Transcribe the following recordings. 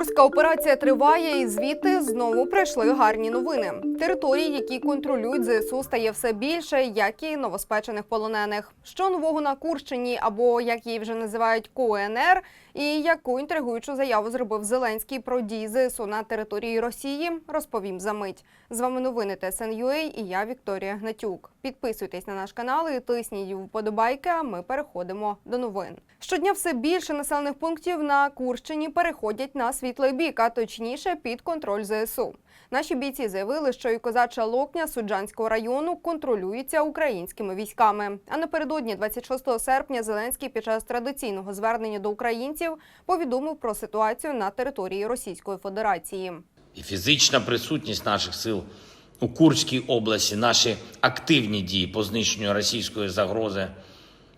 Курська операція триває, і звідти знову прийшли гарні новини. Території, які контролюють ЗСУ, стає все більше, як і новоспечених полонених. Що нового на Курщині, або як її вже називають КУНР, і яку інтригуючу заяву зробив Зеленський про дії ЗСУ на території Росії, розповім за мить. З вами новини ТСНЮА і я Вікторія Гнатюк. Підписуйтесь на наш канал і тисніть вподобайки. А ми переходимо до новин. Щодня все більше населених пунктів на Курщині переходять на світлий бік, а точніше під контроль ЗСУ. Наші бійці заявили, що і козача Локня Суджанського району контролюється українськими військами. А напередодні, 26 серпня, Зеленський під час традиційного звернення до українців повідомив про ситуацію на території Російської Федерації. І фізична присутність наших сил у Курській області, наші активні дії по знищенню російської загрози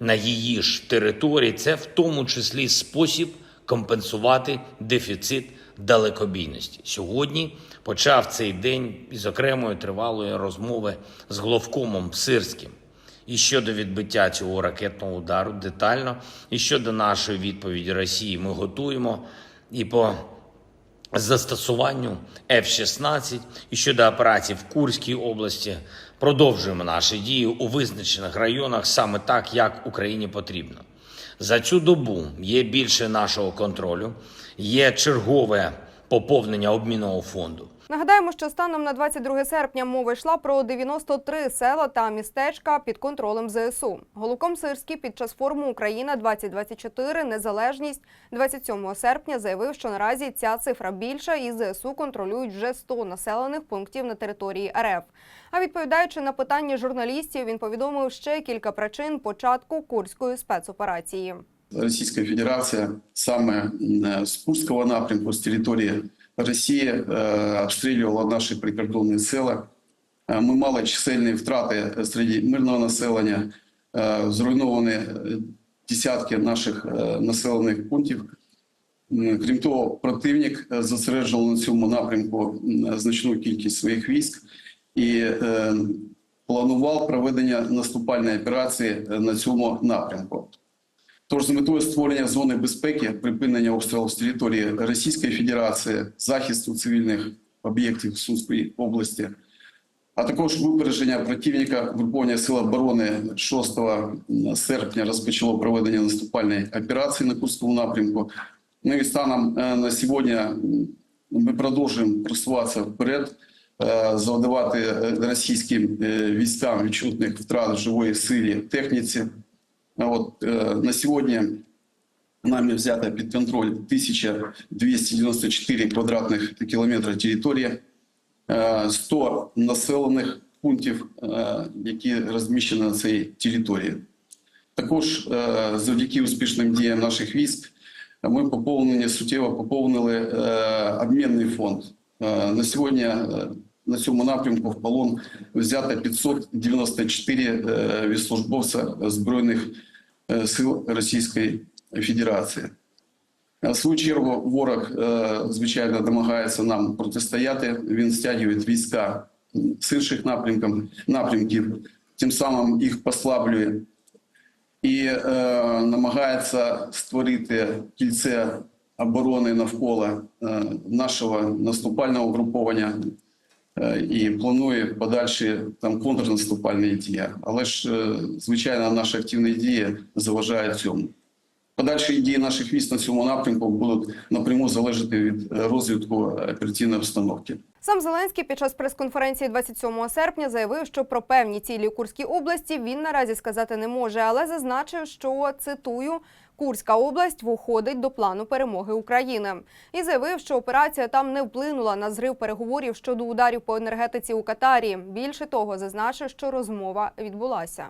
на її ж території це в тому числі спосіб компенсувати дефіцит далекобійності. Сьогодні почав цей день із окремої тривалої розмови з головкомом Сирським. І щодо відбиття цього ракетного удару детально, і щодо нашої відповіді Росії ми готуємо і по застосуванню F-16 і щодо операцій в Курській області продовжуємо наші дії у визначених районах саме так, як Україні потрібно. За цю добу є більше нашого контролю, є чергове поповнення обмінного фонду. Нагадаємо, що станом на 22 серпня мова йшла про 93 села та містечка під контролем ЗСУ. Голуком Сирський під час форуму Україна 2024 Незалежність 27 серпня заявив, що наразі ця цифра більша і ЗСУ контролюють вже 100 населених пунктів на території РФ. А відповідаючи на питання журналістів, він повідомив ще кілька причин початку курської спецоперації. Российская Федерация саме м, с Курского напрямку, с территории России э, обстрілювала наші прикордонні села. Е, Ми мали чисельні втрати серед мирного населення, е, зруйновані е, десятки наших е, населених пунктів. Крім того, противник е, зосереджував на цьому напрямку значну кількість своїх військ і е, планував проведення наступальної операції е, на цьому напрямку. Тож з метою створення зони безпеки, припинення обстрілів з території Російської Федерації, захисту цивільних об'єктів Сумської області, а також випередження противника Верховної Сили оборони 6 серпня розпочало проведення наступальної операції на Курському напрямку. Ну і станом е, на сьогодні ми продовжуємо просуватися вперед, е, завдавати е, російським військам відчутних втрат живої силі, техніці. А От, е, на сьогодні нами взято під контроль 1294 квадратних кілометри території, е, 100 населених пунктів, е, які розміщені на цій території. Також е, завдяки успішним діям наших військ ми поповнені суттєво поповнили е, обмінний фонд. Е, На сьогодні е, на цьому напрямку в полон взято 594 е, військовослужбовця збройних е, сил Російської Федерації. А В свою чергу ворог, е, звичайно, намагається нам протистояти. Він стягує війська з інших напрямків, напрямків тим самим їх послаблює і е, намагається створити кільце оборони навколо е, нашого наступального угруповання е, і планує подальші там контрнаступальні дії. Але ж, е, звичайно, наші активні дії заважають цьому. Подальші дії наших військ на цьому напрямку будуть напряму залежати від е, розвитку операційної обстановки. Сам Зеленський під час прес-конференції 27 серпня заявив, що про певні цілі у Курській області він наразі сказати не може, але зазначив, що цитую. Курська область входить до плану перемоги України і заявив, що операція там не вплинула на зрив переговорів щодо ударів по енергетиці у Катарі. Більше того, зазначив, що розмова відбулася.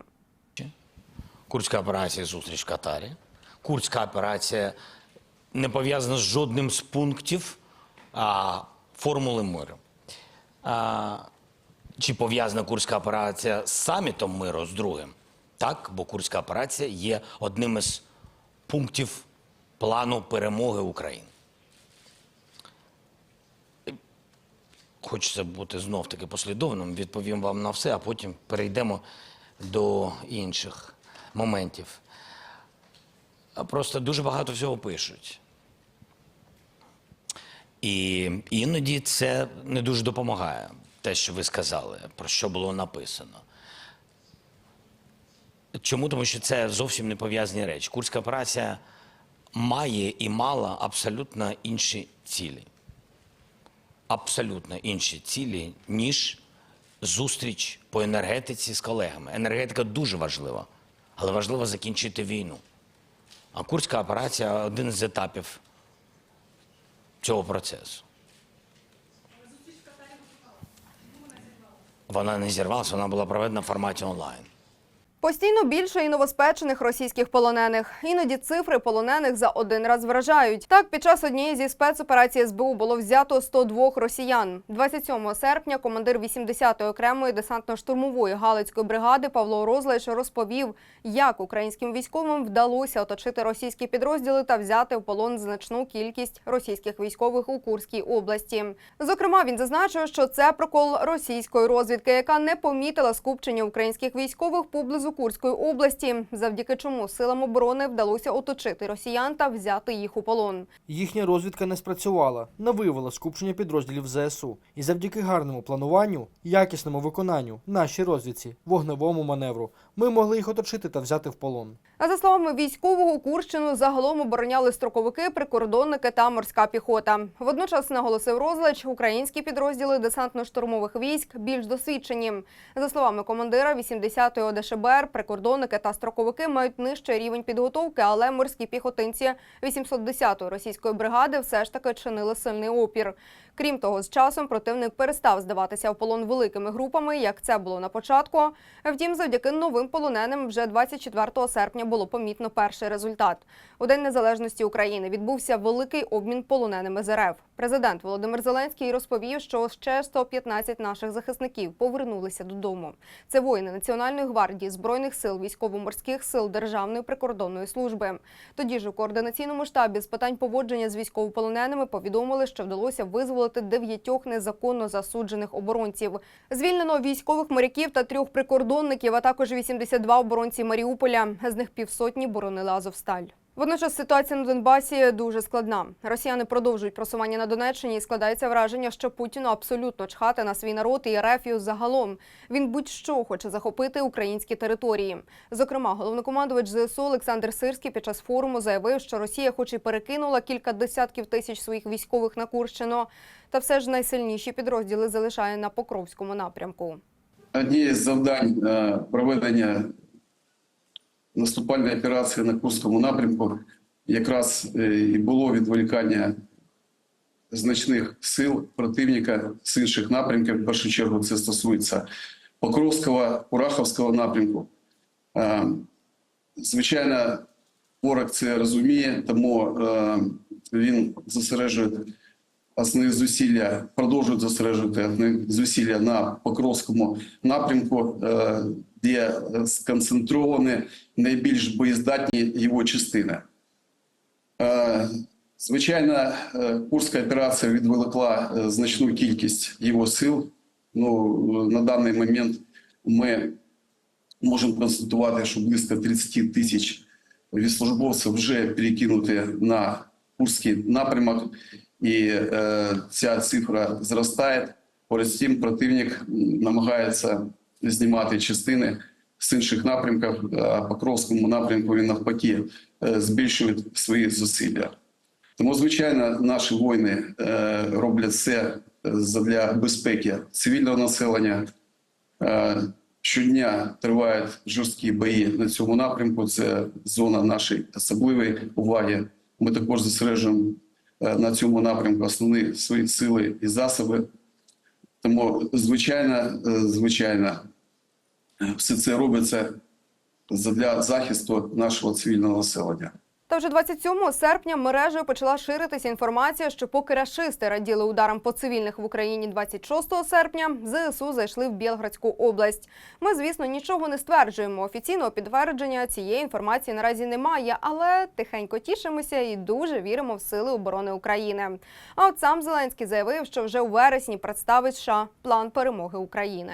Курська операція зустріч в Катарі. Курська операція не пов'язана з жодним з пунктів а, формули миру. А, чи пов'язана Курська операція з самітом миру з другим? Так, бо Курська операція є одним із пунктів плану перемоги України. Хочеться бути знов таки послідовним, відповім вам на все, а потім перейдемо до інших моментів. Просто дуже багато всього пишуть. І іноді це не дуже допомагає, те, що ви сказали, про що було написано. Чому? Тому що це зовсім не пов'язані речі. Курська операція має і мала абсолютно інші цілі. Абсолютно інші цілі, ніж зустріч по енергетиці з колегами. Енергетика дуже важлива, але важливо закінчити війну. А Курська операція один з етапів цього процесу. Вона не зірвалася, вона була проведена в форматі онлайн. Постійно більше і новоспечених російських полонених. Іноді цифри полонених за один раз вражають. Так, під час однієї зі спецоперацій СБУ було взято 102 росіян. 27 серпня командир 80-ї окремої десантно-штурмової галицької бригади Павло Розлич розповів, як українським військовим вдалося оточити російські підрозділи та взяти в полон значну кількість російських військових у Курській області. Зокрема, він зазначив, що це прокол російської розвідки, яка не помітила скупчення українських військових поблизу Курської області, завдяки чому силам оборони вдалося оточити росіян та взяти їх у полон. Їхня розвідка не спрацювала, не виявила скупчення підрозділів ЗСУ. І завдяки гарному плануванню, якісному виконанню, нашій розвідці, вогневому маневру, ми могли їх оточити та взяти в полон. А за словами військового, Курщину загалом обороняли строковики, прикордонники та морська піхота. Водночас наголосив розлач, українські підрозділи десантно-штурмових військ більш досвідчені. За словами командира 80-ї ОДШБР, прикордонники та строковики мають нижчий рівень підготовки, але морські піхотинці 810-ї російської бригади все ж таки чинили сильний опір. Крім того, з часом противник перестав здаватися в полон великими групами, як це було на початку. Втім, завдяки новим полоненим вже 24 серпня було помітно перший результат. У День Незалежності України відбувся великий обмін полоненими з РФ. Президент Володимир Зеленський розповів, що ще 115 наших захисників повернулися додому. Це воїни Національної гвардії, збройних сил, військово-морських сил Державної прикордонної служби. Тоді ж у координаційному штабі з питань поводження з військовополоненими повідомили, що вдалося визволити дев'ятьох незаконно засуджених оборонців. Звільнено військових моряків та трьох прикордонників, а також 82 оборонці Маріуполя. З них півсотні боронили Азовсталь. Водночас ситуація на Донбасі дуже складна. Росіяни продовжують просування на Донеччині і складається враження, що Путіну абсолютно чхати на свій народ і Ерефію загалом. Він будь-що хоче захопити українські території. Зокрема, головнокомандувач ЗСУ Олександр Сирський під час форуму заявив, що Росія, хоч і перекинула кілька десятків тисяч своїх військових на Курщину, та все ж найсильніші підрозділи залишає на Покровському напрямку. Однією з завдань е, проведення наступальної операції на Курському напрямку якраз е, і було відволікання значних сил противника з інших напрямків. В першу чергу це стосується Покровського, Кураховського напрямку. Е, Звичайно, ворог це розуміє, тому е, він зосереджує основні зусилля, продовжують зосереджувати зусилля на Покровському напрямку, де е, сконцентровані найбільш боєздатні його частини. Е, Звичайно, е, Курська операція відволікла е, значну кількість його сил. Ну, на даний момент ми можемо констатувати, що близько 30 тисяч військовослужбовців вже перекинуті на Курський напрямок, і е, ця цифра зростає. Поряд з тим, противник намагається знімати частини з інших напрямків, а по Кровському напрямку він навпаки е, збільшує свої зусилля. Тому, звичайно, наші воїни е, роблять все для безпеки цивільного населення. Е, Щодня тривають жорсткі бої на цьому напрямку. Це зона нашої особливої уваги. Ми також зосереджуємо е, на цьому напрямку основні свої сили і засоби. Тому, звичайно, е, звичайно, е, все це робиться для захисту нашого цивільного населення. Та вже 27 серпня мережею почала ширитися інформація, що поки рашисти раділи ударам по цивільних в Україні 26 серпня, ЗСУ зайшли в Білградську область. Ми, звісно, нічого не стверджуємо. Офіційного підтвердження цієї інформації наразі немає, але тихенько тішимося і дуже віримо в сили оборони України. А от сам Зеленський заявив, що вже у вересні представить США план перемоги України.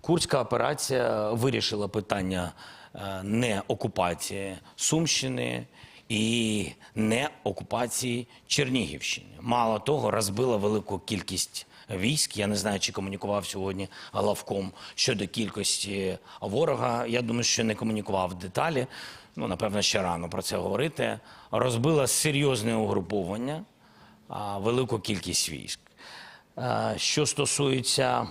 Курська операція вирішила питання е, не окупації Сумщини і не окупації Чернігівщини. Мало того, розбила велику кількість військ. Я не знаю, чи комунікував сьогодні главком щодо кількості ворога. Я думаю, що не комунікував деталі. Ну, напевно, ще рано про це говорити. Розбила серйозне угруповання, велику кількість військ. Е, Що стосується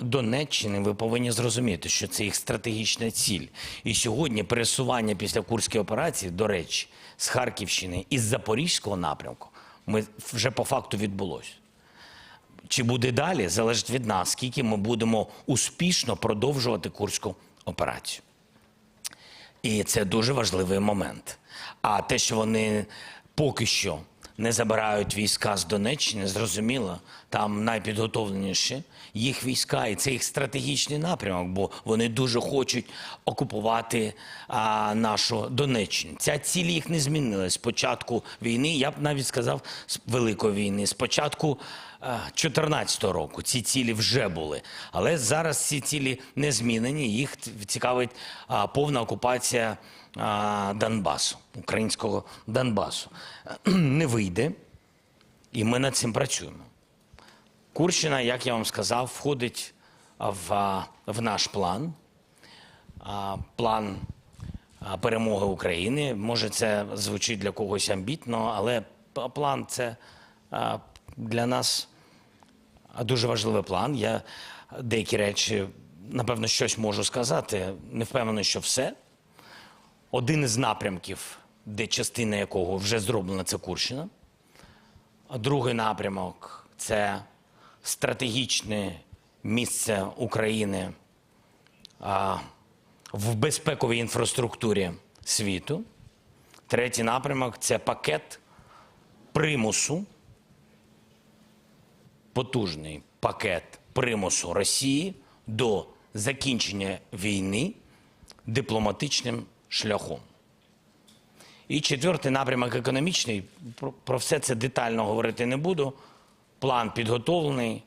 Донеччини, ви повинні зрозуміти, що це їх стратегічна ціль. І сьогодні пересування після Курської операції, до речі, з Харківщини і з Запорізького напрямку, ми вже по факту відбулося. Чи буде далі, залежить від нас, скільки ми будемо успішно продовжувати Курську операцію. І це дуже важливий момент. А те, що вони поки що не забирають війська з Донеччини, зрозуміло, там найпідготовленіші їх війська, і це їх стратегічний напрямок, бо вони дуже хочуть окупувати а, нашу Донеччину. Ця ціль їх не змінилась з початку війни. Я б навіть сказав з великої війни. З початку 2014 року ці цілі вже були. Але зараз ці цілі не змінені. Їх цікавить а, повна окупація Донбасу, українського Донбасу. Не вийде, і ми над цим працюємо. Курщина, як я вам сказав, входить в, в наш план. План перемоги України. Може, це звучить для когось амбітно, але план це для нас дуже важливий план. Я деякі речі, напевно, щось можу сказати. Не впевнений, що все. Один із напрямків, де частина якого вже зроблена, це Курщина. Другий напрямок це стратегічне місце України в безпековій інфраструктурі світу. Третій напрямок це пакет примусу, потужний пакет примусу Росії до закінчення війни дипломатичним шляхом. І четвертий напрямок економічний. Про, все це детально говорити не буду. План підготовлений.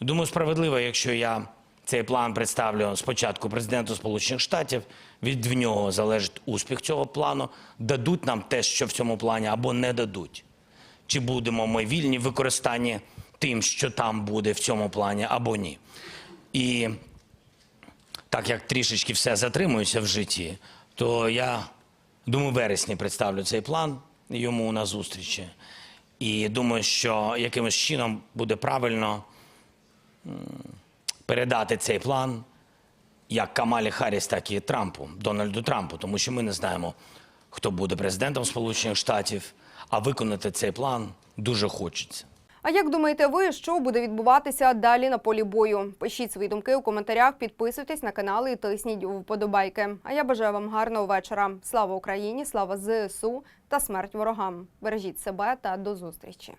Думаю, справедливо, якщо я цей план представлю спочатку президенту Сполучених Штатів. Від нього залежить успіх цього плану. Дадуть нам те, що в цьому плані, або не дадуть. Чи будемо ми вільні в використанні тим, що там буде в цьому плані, або ні. І так як трішечки все затримується в житті, то я думаю, в вересні представлю цей план йому на зустрічі. І думаю, що якимось чином буде правильно передати цей план як Камалі Харріс, так і Трампу, Дональду Трампу, тому що ми не знаємо, хто буде президентом Сполучених Штатів, а виконати цей план дуже хочеться. А як думаєте ви, що буде відбуватися далі на полі бою? Пишіть свої думки у коментарях, підписуйтесь на канал і тисніть вподобайки. А я бажаю вам гарного вечора. Слава Україні, слава ЗСУ та смерть ворогам. Бережіть себе та до зустрічі.